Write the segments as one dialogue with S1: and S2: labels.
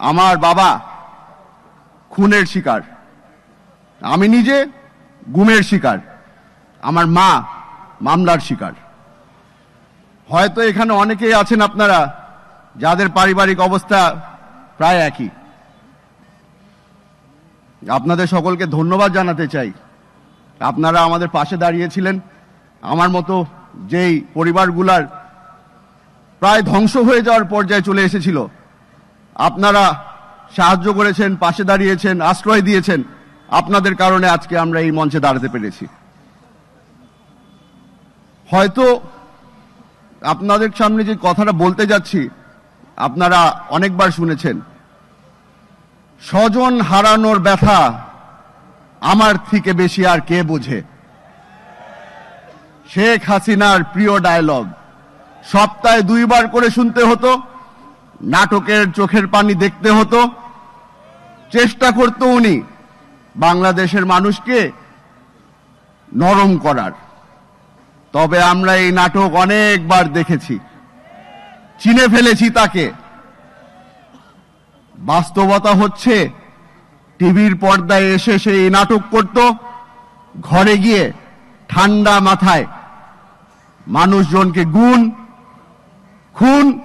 S1: আমার বাবা খুনের শিকার। আমি নিজে গুমের শিকার। আমার মা মামলার শিকার। হয়তো এখানে অনেকেই আছেন আপনারা, যাদের পারিবারিক অবস্থা প্রায় একই। আপনাদের সকলকে ধন্যবাদ জানাতে চাই। আপনারা আমাদের পাশে দাঁড়িয়েছিলেন। আমার মতো যেই পরিবারগুলার প্রায় ধ্বংস হয়ে যাওয়ার পর্যায়ে চলে এসেছিল। আপনারা সাহায্য করেছেন, পাশে দাঁড়িয়েছেন, আশ্রয় দিয়েছেন। আপনাদের কারণে আজকে আমরা এই মঞ্চে দাঁড়াতে পেরেছি। হয়তো আপনাদের সামনে যে কথাটা বলতে যাচ্ছি, আপনারা অনেকবার শুনেছেন। স্বজন হারানোর ব্যথা আমার থেকে বেশি আর কে বোঝে? শেখ হাসিনার প্রিয় ডায়লগ সপ্তাহে দুইবার করে শুনতে হতো নাটকের চোখের পানি দেখতে হতো। চেষ্টা করতো উনি বাংলাদেশের মানুষকে নরম করার। তবে আমরা এই নাটক অনেকবার দেখেছি। চিনে ফেলেছি তাকে। বাস্তবতা হচ্ছে, টিভির পর্দায় এসে সে এই নাটক করত, ঘরে গিয়ে ঠান্ডা মাথায় মানুষজনকে গুণ, খুন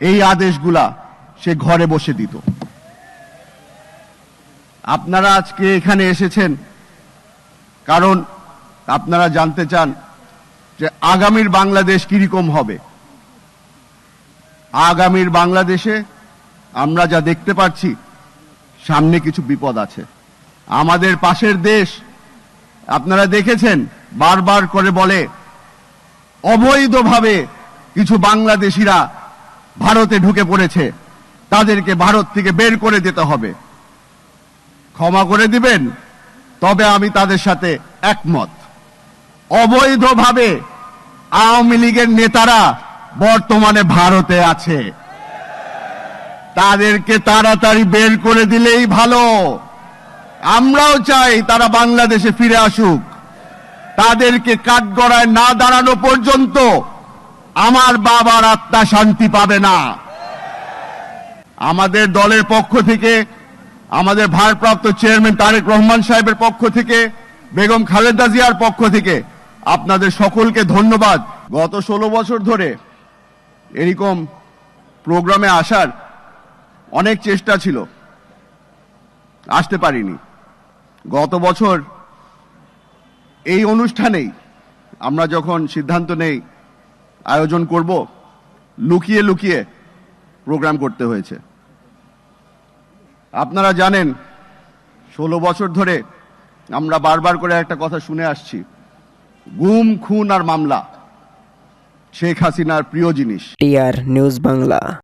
S1: এই আদেশগুলা সে ঘরে বসে দিত। আপনারা আজকে এখানে এসেছেন কারণ আপনারা জানতে চান যে আগামীর বাংলাদেশ কীরকম হবে। আগামীর বাংলাদেশে আমরা যা দেখতে পাচ্ছি সামনে কিছু বিপদ আছে। আমাদের পাশের দেশ, আপনারা দেখেছেন, বারবার করে বলে, অবৈধভাবে কিছু বাংলাদেশিরা ভারতে ঢুকে পড়েছে। তাদেরকে ভারত থেকে বের করে দিতে হবে। ক্ষমা করে দিবেন, তবে আমি তাদের সাথে একমত। অবৈধভাবে আওয়ামী লীগের নেতারা বর্তমানে ভারতে আছে। তাদেরকে তাড়াতাড়ি বের করে দিলেই ভালো। আমরাও চাই তারা বাংলাদেশে ফিরে আসুক। তাদেরকে কাঠগড়ায় না দাঁড়ানো পর্যন্ত আমার বাবার আত্মা শান্তি পাবে না। আমাদের দলের পক্ষ থেকে, আমাদের ভারপ্রাপ্ত চেয়ারম্যান তারেক রহমান সাহেবের পক্ষ থেকে, বেগম খালেদা জিয়ার পক্ষ থেকে আপনাদের সকলকে ধন্যবাদ। গত ষোলো বছর ধরে এরকম প্রোগ্রামে আসার অনেক চেষ্টা ছিল। আসতে পারিনি। গত বছর এই অনুষ্ঠানেই আমরা যখন সিদ্ধান্ত নেই আয়োজন করব, লুকিয়ে লুকিয়ে প্রোগ্রাম করতে হয়েছে। আপনারা জানেন, ষোলো বছর ধরে আমরা বারবার করে একটা কথা শুনে আসছি, গুম, খুন আর মামলা, শেখ হাসিনার প্রিয় জিনিস।
S2: TR news Bangla.